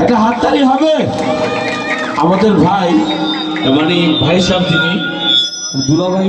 একটা হাততালি হবে। আমাদের ভাই মানে ভাই সাহেব তিনি দুলাভাই